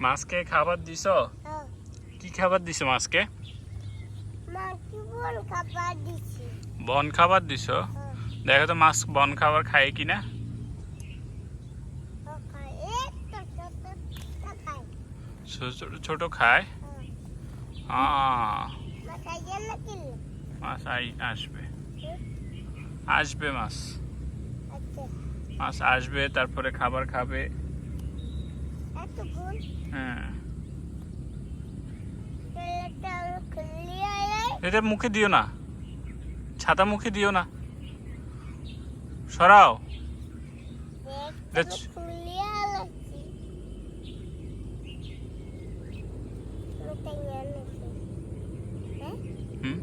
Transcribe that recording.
মাছকে খাবার দিছ? হ্যাঁ। কি খাবার দিছ মাছকে? বন খাবার দিছ। হ্যাঁ। দেখো তো মাছ বন খাবার খায় কি না? তো ছোট খায়। হ্যাঁ। মাছ আসবে। আসবে মাছ। আচ্ছা। মাছ আসবে তারপরে খাবার খাবে। হ্যাঁ। আয় এটা মুখে দিও না। ছাতা মুখে দিও না। সরাও। হ্যাঁ? হুম?